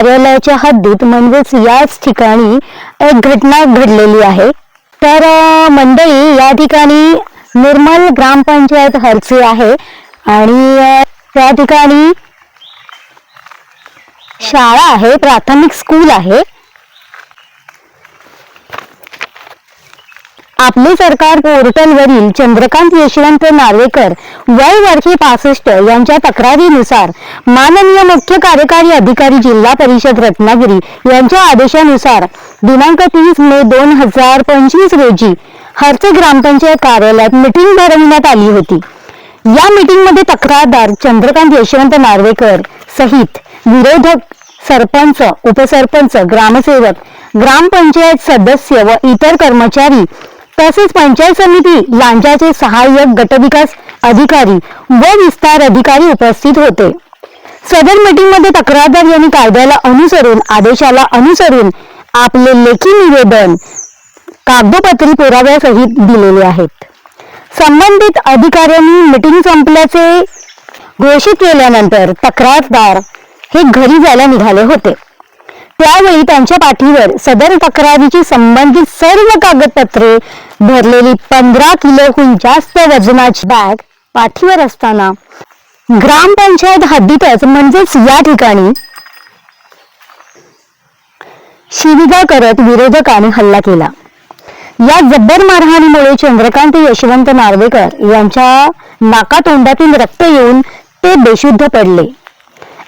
कार्यालयाच्या हद्दीत म्हणजेच याच ठिकाणी एक घटना घडलेली आहे. तर मंडळी या ठिकाणी निर्मल ग्रामपंचायत हरसी आहे आणि त्या ठिकाणी शाळा आहे प्राथमिक स्कूल आहे. आपले सरकार पोर्टलवरील चंद्रकांत यशवंत नार्वेकर वय वर्षे पासष्ट यांच्या तक्रारीनुसार माननीय मुख्य कार्यकारी अधिकारी जिल्हा परिषद रत्नागिरी यांच्या आदेशानुसार दिनांक तीस मे दोन हजार पंचवीस रोजी हर्च ग्रामपंचायत कार्यालयात मिटिंग भरविण्यात आली होती. या मीटिंगमध्ये तक्रारदार चंद्रकांत यशवंत नार्वेकर सहित विरोधक सरपंच उपसरपंच ग्रामसेवक ग्रामपंचायत सदस्य व इतर कर्मचारी तसेच पंचायत समिती लांजाचे सहाय्यक गटविकास अधिकारी व विस्तार अधिकारी उपस्थित होते. सदर मीटिंगमध्ये तक्रारदार यांनी कायद्याला अनुसरून आदेशाला अनुसरून आपले लेखी निवेदन कागदोपत्री पुराव्यासहित दिलेले आहेत. संबंधित अधिकाऱ्यांनी मीटिंग संपल्याचे घोषित केल्यानंतर तक्रारदार हे घरी जायला निघाले होते. त्यावेळी त्यांच्या पाठीवर सदर तक्रारीची संबंधित सर्व कागदपत्रे भरलेली पंधरा किलोहून जास्त वजनाची बॅग पाठीवर असताना ग्रामपंचायत हद्दीतच म्हणजेच या ठिकाणी शिविगा करत विरोधकाने हल्ला केला. या जब्बर मारहाणीमुळे चंद्रकांत यशवंत नार्वेकर यांच्या नाकातोंडातील रक्त येऊन ते बेशुद्ध पडले.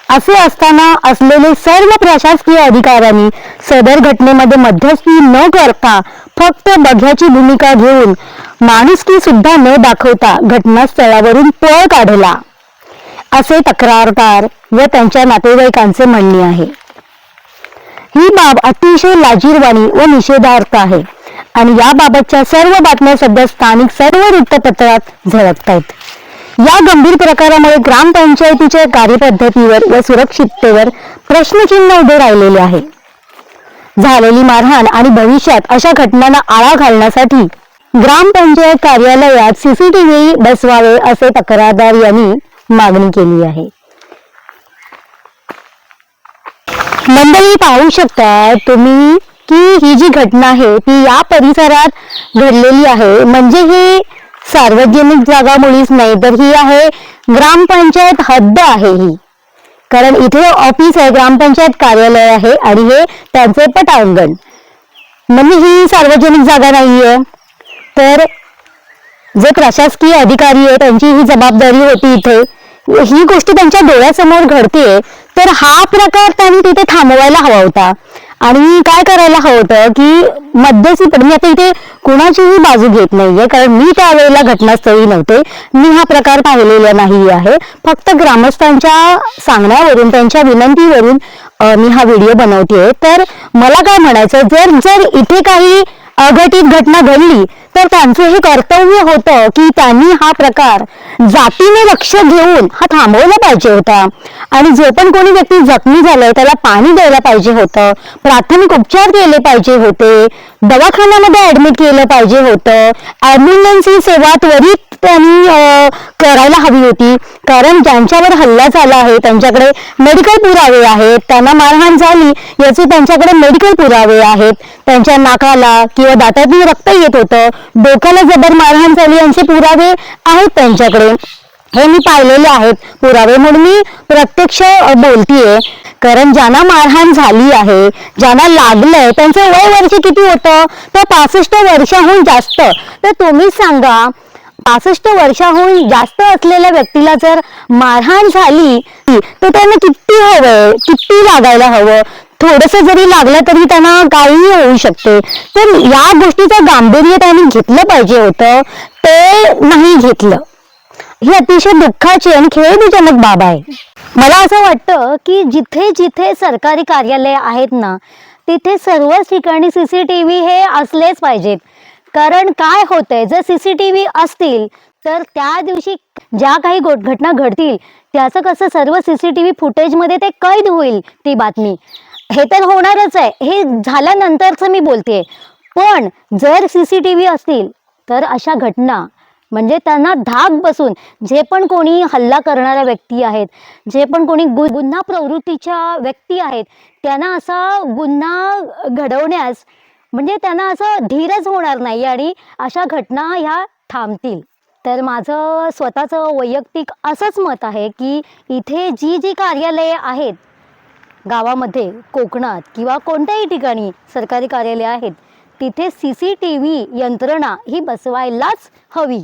असे असताना असलेले सर्व प्रशासकीय अधिकाऱ्यांनी सदर घटनेमध्ये मध्यस्थी न करता फक्त बघ्याची भूमिका घेऊन माणुसकी सुद्धा न दाखवता घटनास्थळावरून पळ काढला. असे तक्रारदार व त्यांच्या नातेवाईकांचे म्हणणे आहे. ही बाब अतिशय लाजीरवाणी व निषेधार्थ आहे आणि याबाबतच्या सर्व बातम्या सध्या स्थानिक सर्व वृत्तपत्रात झळकत आहेत या गंभीर प्रकारामुळे ग्रामपंचायतीच्या कार्यपद्धतीवर व सुरक्षिततेवर प्रश्नचिन्ह उभे राहिलेले आहे. झालेली मारहाण आणि भविष्यात अशा घटनांना आळा घालण्यासाठी ग्रामपंचायत कार्यालयात सीसीटीव्ही बसवावे असे तक्रारदार यांनी मागणी केली आहे. मंडळी पाहू शकता तुम्ही की ही जी घटना आहे ती या परिसरात घडलेली आहे. म्हणजे हे सार्वजनिक जागा मुळीच नाही तर ही आहे ग्रामपंचायत हद्द आहे ही. कारण इथे ऑफिस आहे ग्रामपंचायत कार्यालय आहे आणि हे त्यांचे पटांगण. म्हणजे ही सार्वजनिक जागा नाहीये. तर जे प्रशासकीय अधिकारी आहे त्यांची ही जबाबदारी होती इथे. ही गोष्ट त्यांच्या डोळ्यासमोर घडते तर हा प्रकार त्यांनी तिथे थांबवायला हवा होता. आणि काय करायला हवं होतं की मध्यस्थी पण मी आता इथे कुणाचीही बाजू घेत नाहीये कारण मी त्यावेळेला घटनास्थळी नव्हते. मी हा प्रकार पाहिलेला नाही आहे. फक्त ग्रामस्थांच्या सांगण्यावरून त्यांच्या विनंतीवरून मी हा व्हिडिओ बनवते तर मला काय म्हणायचं जर जर इथे काही अघटित घटना घडली तर त्यांचं हे कर्तव्य होतं की त्यांनी हा प्रकार जातीने लक्ष घेऊन हा थांबवला पाहिजे होता. आणि जो पण कोणी व्यक्ती जखमी झालंय त्याला पाणी द्यायला पाहिजे होतं प्राथमिक उपचार केले पाहिजे होते दवाखान्यामध्ये ऍडमिट केलं पाहिजे होतं ॲम्ब्युलन्स ही सेवा त्वरित त्यांनी करायला हवी होती. कारण ज्यांच्यावर हल्ला झाला आहे त्यांच्याकडे मेडिकल पुरावे आहेत त्यांना मारहाण झाली याचे त्यांच्याकडे मेडिकल पुरावे आहेत. त्यांच्या नाकाला किंवा दातातून रक्त येत होतं. डोक्याला जबर मारहाण झाली यांचे पुरावे आहेत त्यांच्याकडे. हे मी पाहिलेले आहेत. पुरावे म्हणून मी प्रत्यक्ष बोलतीये. कारण ज्यांना मारहाण झाली आहे ज्यांना लागलंय त्यांचं वय वर्ष किती होतं? तर पासष्ट वर्षाहून जास्त. तर तुम्ही सांगा पासष्ट वर्षाहून जास्त असलेल्या व्यक्तीला जर मारहाण झाली तर त्यांना किती हवंय? किती लागायला हवं? थोडस जरी लागलं तरी त्यांना काहीही होऊ शकते. तर या गोष्टीचं गांभीर्य त्यांनी घेतलं पाहिजे होतं. ते नाही घेतलं. ही अतिशय दुःखाची आणि खेळजनक बाब आहे. मला असं वाटतं की जिथे जिथे सरकारी कार्यालय आहेत ना तिथे सर्वच ठिकाणी सीसीटीव्ही हे असलेच पाहिजेत. कारण काय होतंय जर सीसीटीव्ही असतील तर त्या दिवशी ज्या काही घटना घडतील त्याचं कसं सर्व सीसीटीव्ही फुटेजमध्ये ते कैद होईल ती बातमी. हे तर होणारच आहे. हे झाल्यानंतरच मी बोलते पण जर सी सी टी व्ही असतील तर अशा घटना म्हणजे त्यांना धाक बसून जे पण कोणी हल्ला करणाऱ्या व्यक्ती आहेत जे पण कोणी गु गुन्हा प्रवृत्तीच्या व्यक्ती आहेत त्यांना असा गुन्हा घडवण्यास म्हणजे त्यांना असं धीरच होणार नाही आणि अशा घटना ह्या थांबतील. तर माझं स्वतःचं वैयक्तिक असंच मत आहे की इथे जी जी कार्यालये आहेत गावामध्ये कोकणात किंवा कोणत्याही ठिकाणी सरकारी कार्यालय आहेत तिथे सी सी टी व्ही यंत्रणा ही बसवायलाच हवी.